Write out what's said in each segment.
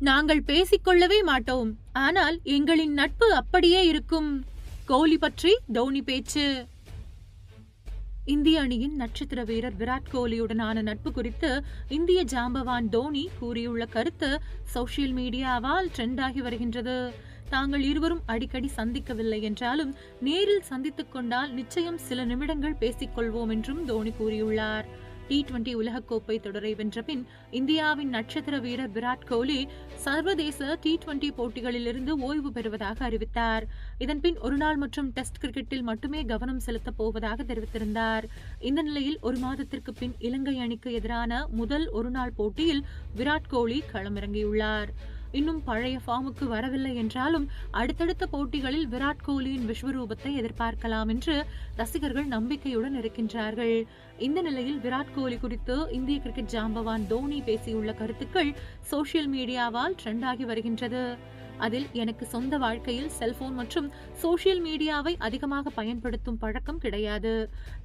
நாங்கள் பேசிக்கொள்ளவே மாட்டோம். ஆனால் எங்களின் நட்பு அப்படியே இருக்கும். கோலி பற்றி தோனி பேச்சு. இந்திய அணியின் நட்சத்திர வீரர் விராட் கோலியுடனான நட்பு குறித்து இந்திய ஜாம்பவான் தோனி கூறியுள்ள கருத்து சோசியல் மீடியாவால் ட்ரெண்ட் ஆகி வருகின்றது. தாங்கள் இருவரும் அடிக்கடி சந்திக்கவில்லை என்றாலும் நேரில் சந்தித்துக் கொண்டால் நிச்சயம் சில நிமிடங்கள் பேசிக்கொள்வோம் என்றும் தோனி கூறியுள்ளார். டி டுவெண்டி உலகக்கோப்பை தொடரை வென்ற பின் இந்தியாவின் நட்சத்திர வீரர் விராட் கோலி சர்வதேச டி டுவெண்டி போட்டிகளிலிருந்து ஓய்வு பெறுவதாக அறிவித்தார். இதன்பின் ஒருநாள் மற்றும் டெஸ்ட் கிரிக்கெட்டில் மட்டுமே கவனம் செலுத்தப் போவதாக தெரிவித்திருந்தார். இந்த நிலையில் ஒரு மாதத்திற்கு பின் இலங்கை அணிக்கு எதிரான முதல் ஒருநாள் போட்டியில் விராட் கோலி களமிறங்கியுள்ளார். இன்னும் பழைய ஃபார்முக்கு வரவில்லை என்றாலும் அடுத்தடுத்த போட்டிகளில் விராட் கோலியின் விஸ்வரூபத்தை எதிர்பார்க்கலாம் என்று ரசிகர்கள் நம்பிக்கையுடன் இருக்கின்றார்கள். இந்த நிலையில் விராட் கோலி குறித்து இந்திய கிரிக்கெட் ஜாம்பவான் தோனி பேசியுள்ள கருத்துக்கள் சோசியல் மீடியாவால் ட்ரெண்ட் ஆகி வருகின்றது. அதில் எனக்கு சொந்த வாழ்க்கையில் செல்போன் மற்றும் சோசியல் மீடியாவை அதிகமாக பயன்படுத்தும் பழக்கம் கிடையாது.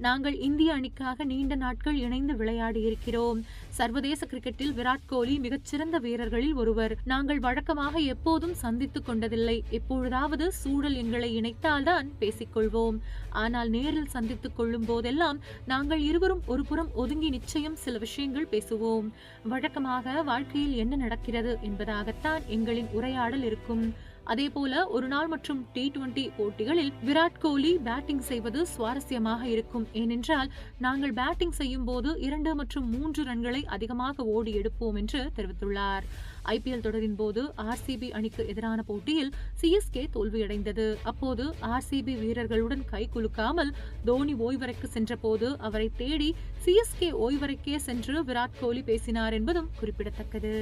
நாங்கள் இந்திய அணிக்காக நீண்ட நாட்கள் இணைந்து விளையாடி இருக்கிறோம். சர்வதேச கிரிக்கெட்டில் விராட் கோலி மிகச்சிறந்த வீரர்களில் ஒருவர். நாங்கள் வழக்கமாக எப்போதும் சந்தித்துக் கொண்டதில்லை. எப்பொழுதாவது சூழல் எங்களை இணைத்தால்தான் பேசிக்கொள்வோம். ஆனால் நேரில் சந்தித்துக் கொள்ளும் போதெல்லாம் நாங்கள் இருவரும் ஒரு புறம் ஒதுங்கி நிச்சயம் சில விஷயங்கள் பேசுவோம். வழக்கமாக வாழ்க்கையில் என்ன நடக்கிறது என்பதாகத்தான் எங்களின் உரையாடல் இருக்கும். அதேபோல ஒரு நாள் மற்றும் டி டுவெண்டி போட்டிகளில் விராட் கோலி பேட்டிங் செய்வது சுவாரஸ்யமாக இருக்கும். ஏனென்றால் நாங்கள் பேட்டிங் செய்யும் போது இரண்டு மற்றும் மூன்று ரன்களை அதிகமாக ஓடி எடுப்போம் என்று தெரிவித்துள்ளார். ஐபிஎல் தொடரின் போது ஆர்சிபி அணிக்கு எதிரான போட்டியில் சிஎஸ்கே தோல்வியடைந்தது. அப்போது ஆர்சிபி வீரர்களுடன் கை குலுக்காமல் தோனி ஓய்வறைக்கு சென்றபோது அவரை தேடி சிஎஸ்கே ஓய்வறைக்கே சென்று விராட் கோலி பேசினார் என்பதும் குறிப்பிடத்தக்கது.